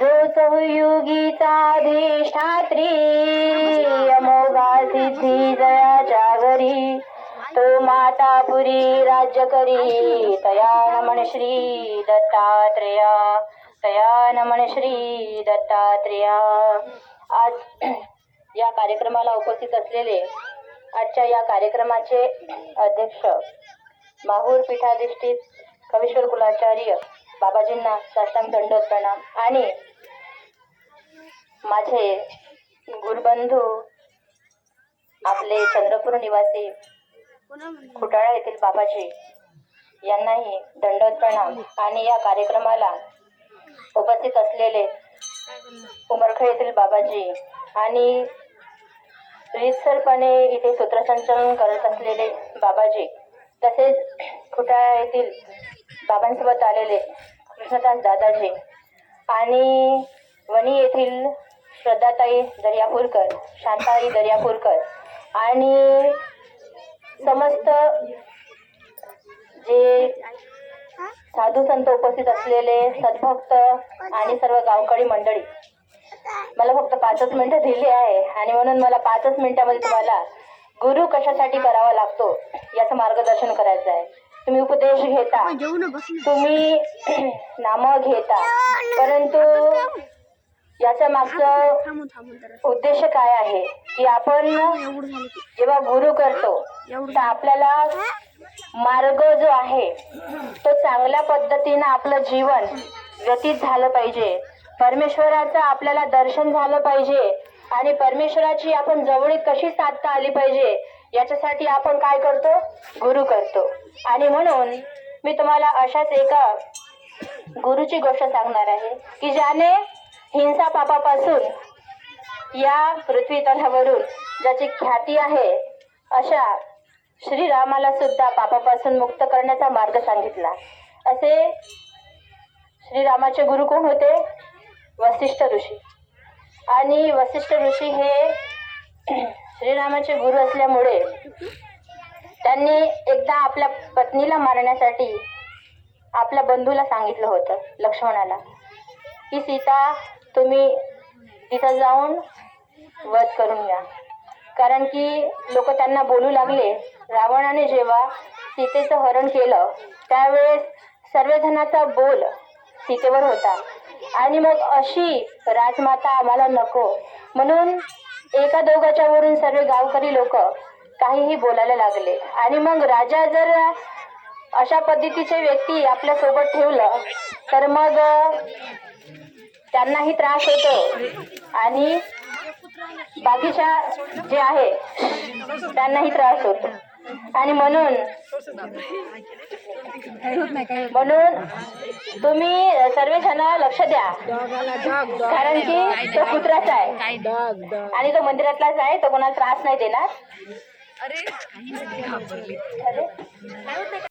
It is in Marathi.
जो चहुयुगीचा अधिष्ठात्री अमोघा सिद्धी जयाच्या घरी तो मातापुरी राज्य करी तया नमन श्री दत्तात्रेया तया नमन श्री दत्तात्रेया. आज या कार्यक्रमाला उपस्थित असलेले आजच्या या कार्यक्रमाचे अध्यक्ष माहूर पीठाधिष्ठित कविश्वर कुलाचार्य बाबाजींना साष्टांग दंडोत प्रणाम. आणि माझे गुरुबंधू आपले चंद्रपूर निवासी खुटाळा येथील बाबाजी यांनाही दंडोत प्रणाम. आणि या कार्यक्रमाला उपस्थित असलेले उमरखळ येथील बाबाजी आणि रितसरपणे इथे सूत्रसंचालन करत असलेले बाबाजी तसेच खुटाळा येथील बाबांसोबत आलेले कृष्णदास दादाजी. आणि वणी येथील श्रद्धाताई दर्यापूरकर शांताई दर्यापूरकर आणि समस्त जे साधू संत उपस्थित असलेले सद्भक्त आणि सर्व गावकडी मंडळी. मला फक्त पाचच मिनिटं दिली आहे आणि म्हणून मला पाचच मिनिटामध्ये तुम्हाला गुरु कशासाठी करावा लागतो याचं मार्गदर्शन करायचं आहे. तुम्ही उपदेश घेता. तुम्ही नाम घेता. परंतु याच्या मागचं उद्देश काय आहे? की आपण जेव्हा गुरु करतो तर आपल्याला मार्ग जो आहे तो चांगल्या पद्धतीनं आपलं जीवन व्यतीत झालं पाहिजे. परमेश्वराचं आपल्याला दर्शन झालं पाहिजे आणि परमेश्वराची आपण जवळीक कशी साधता आली पाहिजे याच्यासाठी आपण काय करतो? गुरु करतो. आणि म्हणून मी तुम्हाला अशाच एका गुरुची गोष्ट सांगणार आहे की ज्याने हिंसा पापापासून या पृथ्वी तलावरून ज्याची ख्याती आहे अशा श्रीरामाला सुद्धा पापापासून मुक्त करण्याचा मार्ग सांगितला. असे श्रीरामाचे गुरु कोण होते? वसिष्ठ ऋषी. आणि वसिष्ठ ऋषी हे श्रीरामाचे गुरु असल्यामुळे त्यांनी एकदा आपल्या पत्नीला मारण्यासाठी आपल्या बंधूला सांगितलं होतं लक्ष्मणाला. की सीता तुम्ही तिथं जाऊन वध करून घ्या कारण की लोक त्यांना बोलू लागले रावणाने जेव्हा सीतेचं हरण केलं त्यावेळेस सर्वजणाचा बोल सीतेवर होता. आणि मग अशी राजमाता आम्हाला नको. म्हणून एका दोघाच्या वरून सर्व गावकरी लोक काहीही बोलायला लागले. आणि मग राजा जर अशा पद्धतीचे व्यक्ती आपल्यासोबत ठेवलं तर मग त्यांनाही त्रास होतो. आणि बाकीच्या जे आहे त्यांनाही त्रास होतो. आणि म्हणून म्हणून तुम्ही सर्वजण लक्ष द्या. कारण की तो कुत्राचा आहे. आणि तो मंदिरातलाच आहे तो कोणाला त्रास नाही देणार. अरे.